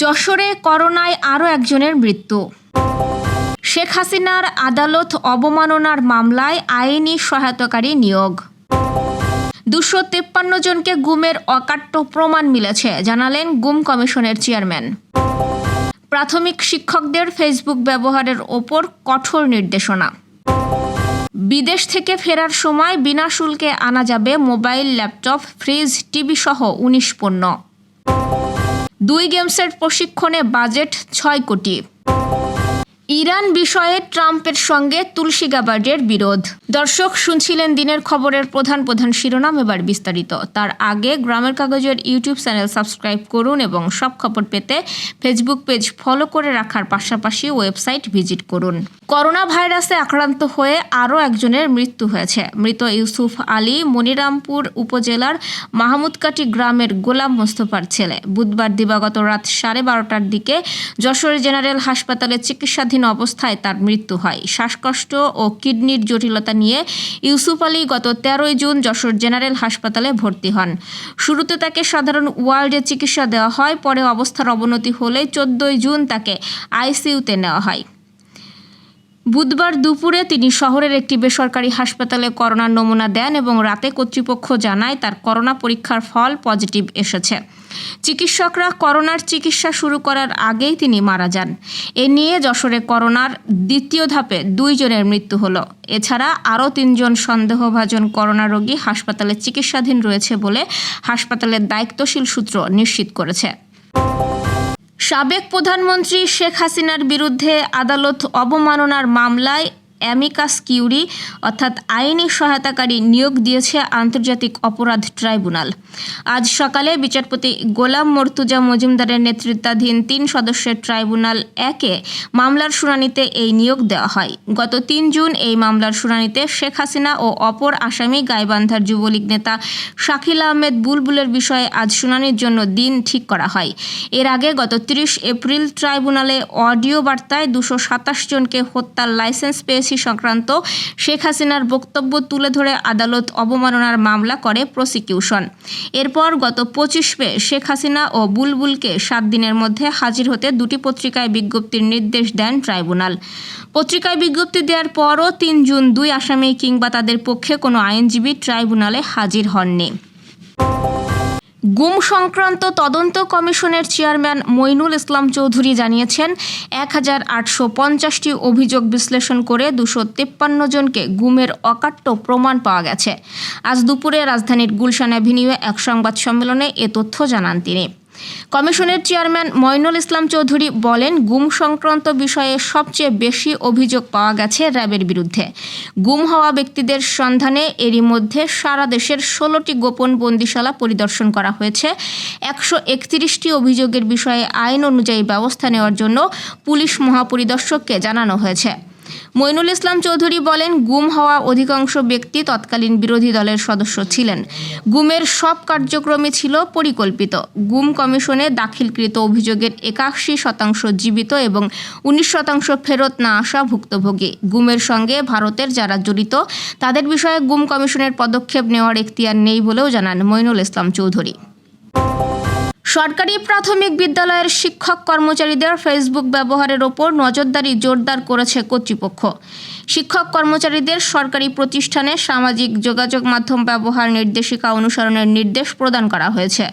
যশোরে করোনায় আরও একজনের মৃত্যু। শেখ হাসিনার আদালত অবমাননার মামলায় আইনি সহায়তাকারী নিয়োগ। দুশো তেপ্পান্ন জনকে গুমের অকাট্য প্রমাণ মিলেছে, জানালেন গুম কমিশনের চেয়ারম্যান। প্রাথমিক শিক্ষকদের ফেসবুক ব্যবহারের ওপর কঠোর নির্দেশনা। বিদেশ থেকে ফেরার সময় বিনা শুল্কে আনা যাবে মোবাইল, ল্যাপটপ, ফ্রিজ, টিভি সহ উনিশ পণ্য। দুই গেমসের প্রশিক্ষণে বাজেট ছয় কোটি। ইরান বিষয়ে ট্রাম্পের সঙ্গে তুলসী গাবার্ডের বিরোধ। দর্শক, শুনছিলেন দিনের খবরের প্রধান প্রধান শিরোনাম, এবার বিস্তারিত। তার আগে গ্রামের কাগজের ইউটিউব চ্যানেল সাবস্ক্রাইব করুন এবং সব খবর পেতে ফেসবুক পেজ ফলো করে রাখার পাশাপাশি ওয়েবসাইট ভিজিট করুন। করোনা ভাইরাসে আক্রান্ত হয়ে আরও একজনের মৃত্যু হয়েছে। মৃত ইউসুফ আলী মনিরামপুর উপজেলার মাহমুদকাটি গ্রামের গোলাম মোস্তফার ছেলে। বুধবার দিবাগত রাত সাড়ে বারোটার দিকে যশোর জেনারেল হাসপাতালে চিকিৎসাধীন অবস্থায় তার মৃত্যু হয়। শ্বাসকষ্ট ও কিডনির জটিলতা নিয়ে ইউসুফ আলী গত তেরোই জুন যশোর জেনারেল হাসপাতালে ভর্তি হন। শুরুতে তাকে সাধারণ ওয়ার্ডে চিকিৎসা দেওয়া হয়, পরে অবস্থার অবনতি হলে চোদ্দই জুন তাকে আইসিইউতে নেওয়া হয়। বুধবার দুপুরে তিনি শহরের একটি বেসরকারি হাসপাতালে করোনার নমুনা দেন এবং রাতে কর্তৃপক্ষ জানায় তার করোনা পরীক্ষার ফল পজিটিভ এসেছে। চিকিৎসকরা করোনার চিকিৎসা শুরু করার আগেই তিনি মারা যান। এ নিয়ে যশোরে করোনার দ্বিতীয় ধাপে দুইজনের মৃত্যু হলো। এছাড়া আরও তিনজন সন্দেহভাজন করোনা রোগী হাসপাতালে চিকিৎসাধীন রয়েছে বলে হাসপাতালের দায়িত্বশীল সূত্র নিশ্চিত করেছে। সাবেক প্রধানমন্ত্রী শেখ হাসিনার বিরুদ্ধে আদালত অবমাননার মামলায় অ্যামিকাস কিউরি, অর্থাৎ আইনি সহায়তাকারী নিয়োগ দিয়েছে আন্তর্জাতিক অপরাধ ট্রাইব্যুনাল। আজ সকালে বিচারপতি গোলাম মর্তুজা মজুমদারের নেতৃত্বাধীন তিন সদস্যের ট্রাইব্যুনাল একে মামলার শুনানিতে এই নিয়োগ দেওয়া হয়। গত তিন জুন এই মামলার শুনানিতে শেখ হাসিনা ও অপর আসামি গাইবান্ধার যুবলীগ নেতা শাকিল আহমেদ বুলবুলের বিষয়ে আজ শুনানির জন্য দিন ঠিক করা হয়। এর আগে গত তিরিশ এপ্রিল ট্রাইব্যুনালে অডিও বার্তায় দুশো সাতাশ জনকে হত্যার লাইসেন্স পেয়েছে সংক্রান্ত শেখ হাসিনার বক্তব্য তুলে ধরে আদালত অবমাননার মামলা করে প্রসিকিউশন। এরপর গত পঁচিশ মে শেখ হাসিনা ও বুলবুলকে সাত দিনের মধ্যে হাজির হতে দুটি পত্রিকায় বিজ্ঞপ্তির নির্দেশ দেন ট্রাইব্যুনাল। পত্রিকায় বিজ্ঞপ্তি দেওয়ার পরও তিন জুন দুই আসামি কিংবা তাদের পক্ষে কোনো আইনজীবী ট্রাইব্যুনালে হাজির হননি। গুম সংক্রান্ত তদন্ত কমিশনের চেয়ারম্যান মইনুল ইসলাম চৌধুরী জানিয়েছেন, এক হাজার আটশো পঞ্চাশটি অভিযোগ বিশ্লেষণ করে দুশো তেপ্পান্ন জনকে গুমের অকাট্য প্রমাণ পাওয়া গেছে। আজ দুপুরে রাজধানীর গুলশান অ্যাভিনিউয়ে এক সংবাদ সম্মেলনে এ তথ্য জানান তিনি। কমিশনের চেয়ারম্যান মইনুল ইসলাম চৌধুরী বলেন, গুম সংক্রান্ত বিষয়ে সবচেয়ে বেশি অভিযোগ পাওয়া গেছে র্যাবের বিরুদ্ধে। গুম হওয়া ব্যক্তিদের সন্ধানে এরই মধ্যে সারা দেশের ষোলোটি গোপন বন্দিশালা পরিদর্শন করা হয়েছে। একশো একত্রিশটি অভিযোগের বিষয়ে আইন অনুযায়ী ব্যবস্থা নেওয়ার জন্য পুলিশ মহাপরিদর্শককে জানানো হয়েছে। মইনুল ইসলাম চৌধুরী বলেন, গুম হওয়া অধিকাংশ ব্যক্তি তৎকালীন বিরোধী দলের সদস্য ছিলেন। গুমের সব কার্যক্রমই ছিল পরিকল্পিত। গুম কমিশনে দাখিলকৃত অভিযোগের একাশি শতাংশ জীবিত এবং উনিশ শতাংশ ফেরত না আসা ভুক্তভোগী। গুমের সঙ্গে ভারতের যারা জড়িত, তাদের বিষয়ে গুম কমিশনের পদক্ষেপ নেওয়ার এখতিয়ার নেই বলেও জানান মইনুল ইসলাম চৌধুরী। সরকারি প্রাথমিক বিদ্যালয়ের শিক্ষক কর্মচারীদের ফেসবুক ব্যবহারের ওপর নজরদারি জোরদার করেছে কর্তৃপক্ষ। শিক্ষক কর্মচারীদের সরকারি প্রতিষ্ঠানে সামাজিক যোগাযোগ মাধ্যম ব্যবহার নির্দেশিকা অনুসরণের নির্দেশ প্রদান করা হয়েছে।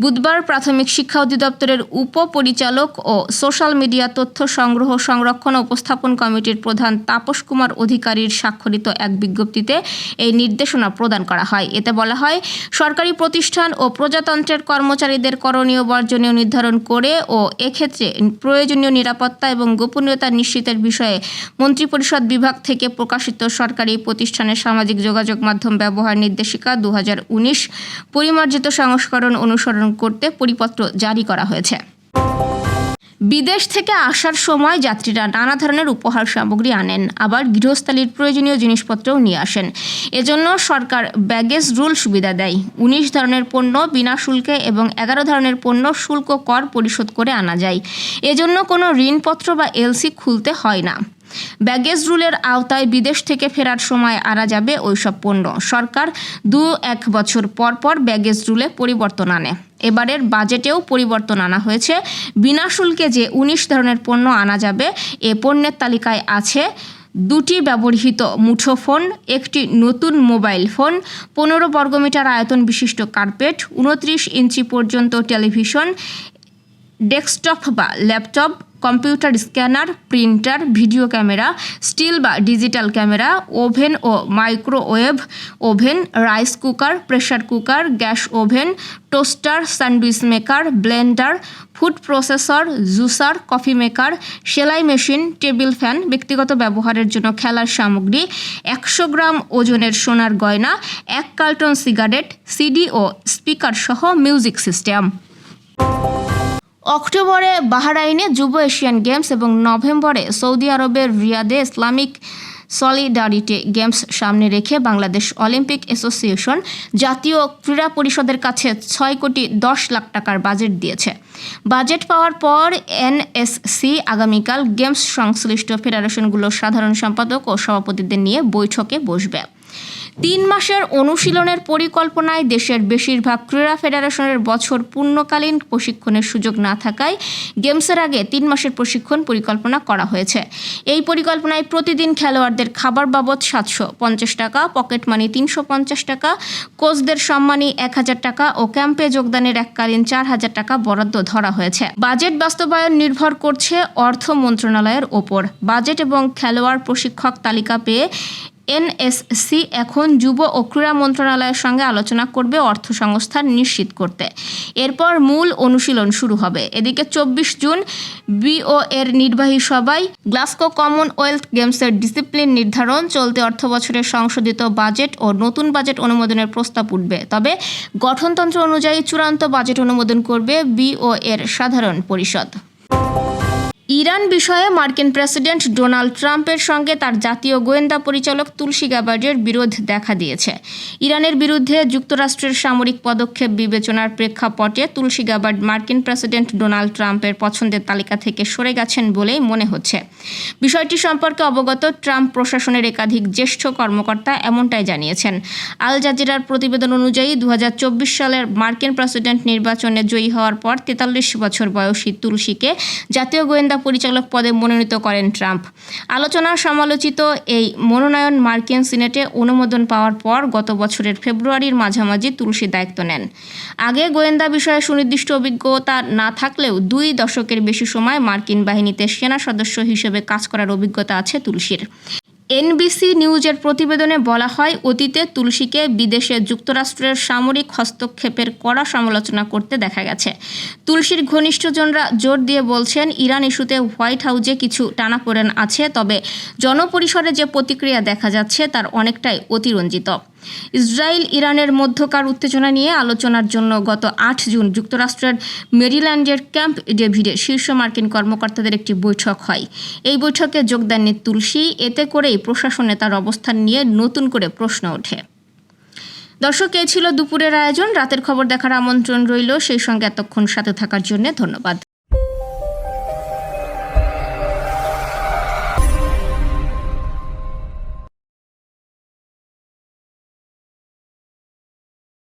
বুধবার প্রাথমিক শিক্ষা অধিদপ্তরের উপপরিচালক ও সোশ্যাল মিডিয়া তথ্য সংগ্রহ সংরক্ষণ উপস্থাপন কমিটির প্রধান তাপস কুমার অধিকারীর স্বাক্ষরিত এক বিজ্ঞপ্তিতে এই নির্দেশনা প্রদান করা হয়। এতে বলা হয়, সরকারি প্রতিষ্ঠান ও প্রজাতন্ত্রের কর্মচারীদের করণীয় বর্জনীয় নির্ধারণ করে ও এক্ষেত্রে প্রয়োজনীয় নিরাপত্তা এবং গোপনীয়তা নিশ্চিতের বিষয়ে মন্ত্রিপরিষদ বিভাগ থেকে প্রকাশিত সরকারি প্রতিষ্ঠানের সামাজিক যোগাযোগ মাধ্যম ব্যবহার নির্দেশিকা দু হাজার উনিশ পরিমার্জিত সংস্করণ অনুসরণ করতে পরিপত্র জারি করা হয়েছে। বিদেশ থেকে আসার সময় যাত্রীরা নানা ধরনের উপহার সামগ্রী আনেন, আবার গৃহস্থালির প্রয়োজনীয় জিনিসপত্রও নিয়ে আসেন। এজন্য সরকার ব্যাগেজ রুল সুবিধা দেয়। উনিশ ধরনের পণ্য বিনা শুল্কে এবং এগারো ধরনের পণ্য শুল্ক কর পরিশোধ করে আনা যায়। এজন্য কোনো ঋণপত্র বা এলসি খুলতে হয় না। ব্যাগেজ রুলের আওতায় বিদেশ থেকে ফেরার সময় আনা যাবে ওইসব পণ্য। সরকার দু এক বছর পর পর ব্যাগেজ রুলে পরিবর্তন আনে। এবারের বাজেটেও পরিবর্তন আনা হয়েছে। বিনা শুল্কে যে উনিশ ধরনের পণ্য আনা যাবে, এ পণ্যের তালিকায় আছে দুটি ব্যবহৃত মুঠোফোন, একটি নতুন মোবাইল ফোন, পনেরো বর্গমিটার আয়তন বিশিষ্ট কার্পেট, উনত্রিশ ইঞ্চি পর্যন্ত টেলিভিশন, ডেস্কটপ বা laptop computer scanner, printer, video camera, still বা ডিজিটাল ক্যামেরা, ওভেন ও microwave oven, rice cooker pressure cooker, gas oven, toaster, sandwich maker, blender, food processor, juicer, coffee maker, সেলাই machine, table fan, ব্যক্তিগত ব্যবহারের জন্য খেলার সামগ্রী, একশো গ্রাম ওজনের সোনার গয়না, এক কার্টন সিগারেট, সিডি ও স্পিকার সহ মিউজিক সিস্টেম। অক্টোবরে বাহরাইনে যুব এশিয়ান গেমস এবং নভেম্বরে সৌদি আরবের রিয়াদে ইসলামিক সলিডারিটি গেমস সামনে রেখে বাংলাদেশ অলিম্পিক অ্যাসোসিয়েশন জাতীয় ক্রীড়া পরিষদের কাছে ছয় কোটি দশ লাখ টাকার বাজেট দিয়েছে। বাজেট পাওয়ার পর এনএসসি আগামীকাল গেমস সংশ্লিষ্ট ফেডারেশনগুলোর সাধারণ সম্পাদক ও সভাপতিদের নিয়ে বৈঠকে বসবে। তিন মাসের অনুশীলনের পরিকল্পনায় দেশের বেশিরভাগ ক্রীড়া ফেডারেশনের বছর পূর্ণকালীন প্রশিক্ষণের সুযোগ না থাকায় গেমসের আগে তিন মাসের প্রশিক্ষণ পরিকল্পনা করা হয়েছে। এই পরিকল্পনায় প্রতিদিন খেলোয়াড়দের খাবার বাবদ সাতশো পঞ্চাশ টাকা, পকেট মানি তিনশো পঞ্চাশ টাকা, কোচদের সম্মানী এক হাজার টাকা ও ক্যাম্পে যোগদানের এককালীন চার হাজার টাকা বরাদ্দ ধরা হয়েছে। বাজেট বাস্তবায়ন নির্ভর করছে অর্থ মন্ত্রণালয়ের ওপর। বাজেট এবং খেলোয়াড় প্রশিক্ষক তালিকা পেয়ে এনএসসি এখন যুব ও ক্রীড়া মন্ত্রণালয়ের সঙ্গে আলোচনা করবে অর্থ সংস্থান নিশ্চিত করতে। এরপর মূল অনুশীলন শুরু হবে। এদিকে চব্বিশ জুন বিও এর নির্বাহী সভায় গ্লাসকো কমনওয়েলথ গেমসের ডিসিপ্লিন নির্ধারণ, চলতি অর্থ বছরের সংশোধিত বাজেট ও নতুন বাজেট অনুমোদনের প্রস্তাব উঠবে। তবে গঠনতন্ত্র অনুযায়ী চূড়ান্ত বাজেট অনুমোদন করবে বিও এর সাধারণ পরিষদ। ইরান বিষয়ে মার্কিন প্রেসিডেন্ট ডোনাল্ড ট্রাম্পের সঙ্গে তার জাতীয় গোয়েন্দা পরিচালক তুলসী গ্যাবার্ডের বিরোধ দেখা দিয়েছে। ইরানের বিরুদ্ধে যুক্তরাষ্ট্রের সামরিক পদক্ষেপ বিবেচনার প্রেক্ষাপটে তুলসী গ্যাবার্ড মার্কিন প্রেসিডেন্ট ডোনাল্ড ট্রাম্পের পছন্দের তালিকা থেকে সরে গেছেন বলেই মনে হচ্ছে। বিষয়টি সম্পর্কে অবগত ট্রাম্প প্রশাসনের একাধিক জ্যেষ্ঠ কর্মকর্তা এমনটাই জানিয়েছেন। আল জাজিরার প্রতিবেদন অনুযায়ী দু হাজার চব্বিশ সালের মার্কিন প্রেসিডেন্ট নির্বাচনে জয়ী হওয়ার পর তেতাল্লিশ বছর বয়সী তুলসীকে জাতীয় গোয়েন্দা পরিচালক পদে মনোনীত করেন ট্রাম্প। আলোচনা সমালোচিত এই মনোনয়ন মার্কিন সিনেটে অনুমোদন পাওয়ার পর গত বছরের ফেব্রুয়ারির মাঝামাঝি তুলসী দায়িত্ব নেন। আগে গোয়েন্দা বিষয়ে সুনির্দিষ্ট অভিজ্ঞতা না থাকলেও দুই দশকের বেশি সময় মার্কিন বাহিনীতে সেনা সদস্য হিসেবে কাজ করার অভিজ্ঞতা আছে তুলসীর। এনবিসি নিউজের প্রতিবেদনে বলা হয়, অতীতে তুলসীকে বিদেশে যুক্তরাষ্ট্রের সামরিক হস্তক্ষেপের কড়া সমালোচনা করতে দেখা গেছে। তুলসীর ঘনিষ্ঠজনরা জোর দিয়ে বলছেন, ইরান ইস্যুতে হোয়াইট হাউজে কিছু টানাপোড়েন আছে, তবে জনপরিসরে যে প্রতিক্রিয়া দেখা যাচ্ছে, তার অনেকটাই অতিরঞ্জিত। ইসরায়েল ইরানের মধ্যকার উত্তেজনা নিয়ে আলোচনার জন্য গত আট জুন যুক্তরাষ্ট্রের মেরিল্যান্ডের ক্যাম্প ডেভিডে শীর্ষ মার্কিন কর্মকর্তাদের একটি বৈঠক হয়। এই বৈঠকে যোগ দেননি তুলসী। এতে করেই প্রশাসনে তার অবস্থান নিয়ে নতুন করে প্রশ্ন ওঠে। দর্শক, এ ছিল দুপুরের আয়োজন। রাতের খবর দেখার আমন্ত্রণ রইল। সেই সঙ্গে এতক্ষণ সাথে থাকার জন্য ধন্যবাদ।